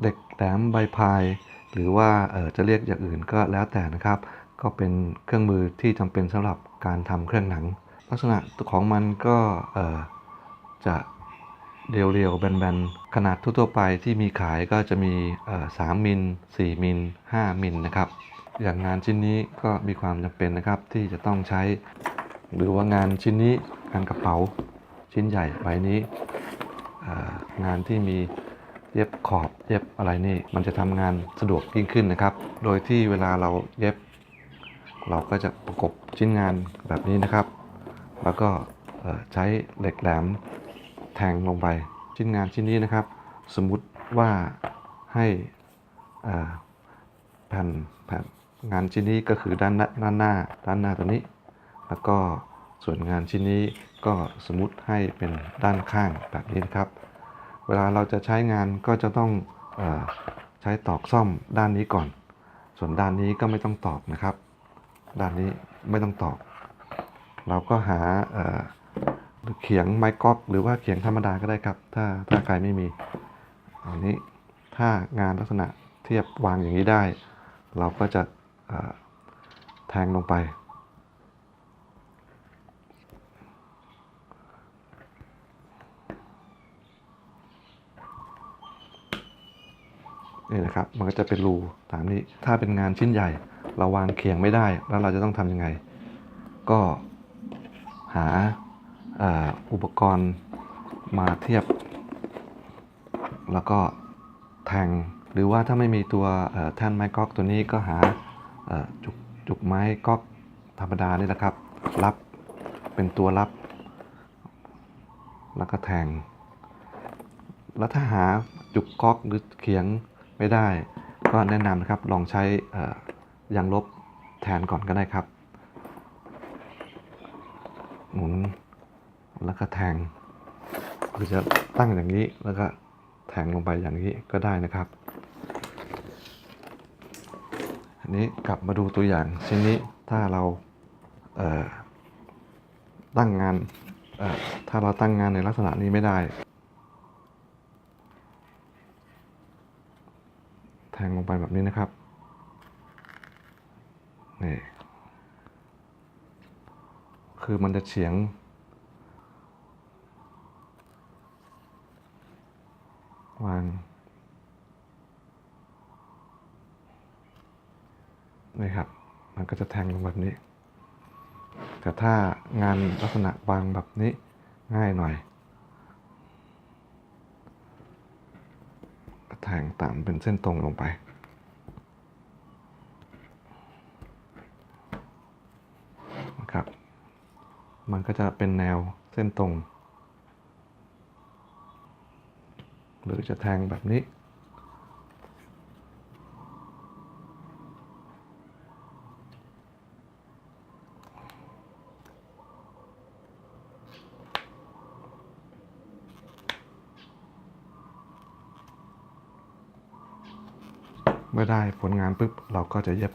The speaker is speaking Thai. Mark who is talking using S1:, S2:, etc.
S1: เหล็กแหลมใบพาย หรือว่าจะเรียกอย่างอื่นก็แล้วแต่นะครับ ก็เป็นเครื่องมือที่จำเป็นสำหรับการทำเครื่องหนัง ลักษณะของมันก็จะเรียวๆแบนๆ ขนาดทั่วๆไปที่มีขายก็จะมี 3 มิล 4 มิล 5 มิลนะครับ อย่างงานชิ้นนี้ก็มีความจำเป็นนะครับที่จะต้องใช้ หรือว่างานชิ้นนี้งานกระเป๋าชิ้นใหญ่ใบนี้งานที่มี เย็บขอบเย็บอะไรนี่ มันจะทำงานสะดวกยิ่งขึ้นนะครับ โดยที่เวลาเราเย็บ เราก็จะประกบชิ้นงานแบบนี้นะครับ แล้วก็ใช้เหล็กแหลมแทงลงไปชิ้นงานชิ้นนี้นะครับ สมมุติว่าให้แผ่นแผ่นงานชิ้นนี้ก็คือด้านหน้าด้านหน้าด้านหน้าตัวนี้ แล้วก็ส่วนงานชิ้นนี้ก็สมมุติให้เป็นด้านข้างแบบนี้นะครับ เวลาเราจะใช้งานก็จะต้องอใช้ตอกซ่อมด้านนี้ก่อน ส่วนด้านนี้ก็ไม่ต้องตอกนะครับ ด้านนี้ไม่ต้องตอก เราก็หาเขียงไม้ก๊อกหรือว่าเขียงธรรมดาก็ได้ครับ ถ้าถ้าใครไม่มีอันนี้ถ้างานลักษณะเทียบวางอย่างนี้ได้ เราก็จะแทงลงไป นี่นะครับ มันก็จะเป็นรูตามนี้ ถ้าเป็นงานชิ้นใหญ่ เราวางเขียงไม่ได้ แล้วเราจะต้องทำยังไง ก็หาอุปกรณ์มาเทียบ แล้วก็แทง หรือว่าถ้าไม่มีตัวแท่นไม้ก๊อกตัวนี้ก็หาจุกจุกไม้ก๊อกธรรมดานี่แหละครับ รับเป็นตัวรับ แล้วก็แทง แล้วถ้าหาจุกก๊อกหรือเขียง ไม่ได้ ก็แนะนำนะครับลองใช้ยางลบแทนก่อนก็ได้ครับ หมุนแล้วก็แทงหรือจะตั้งอย่างนี้แล้วก็แทงลงไปอย่างนี้ก็ได้นะครับอันนี้กลับมาดูตัวอย่างชิ้นนี้ถ้าเราเตั้งงานถ้าเราตั้งงานในลักษณะนี้ไม่ได้ แทงลงไปแบบนี้นะครับนี่คือมันจะเฉียง วางนี่ครับ มันก็จะแทงลงแบบนี้ แต่ถ้างานลักษณะวางแบบนี้ง่ายหน่อย ก็ แทงตามเป็นเส้นตรงลงไป นะครับ มันก็จะเป็นแนวเส้นตรง หรือจะแทงแบบนี้ เมื่อได้ผลงานปุ๊บเราก็จะเย็บ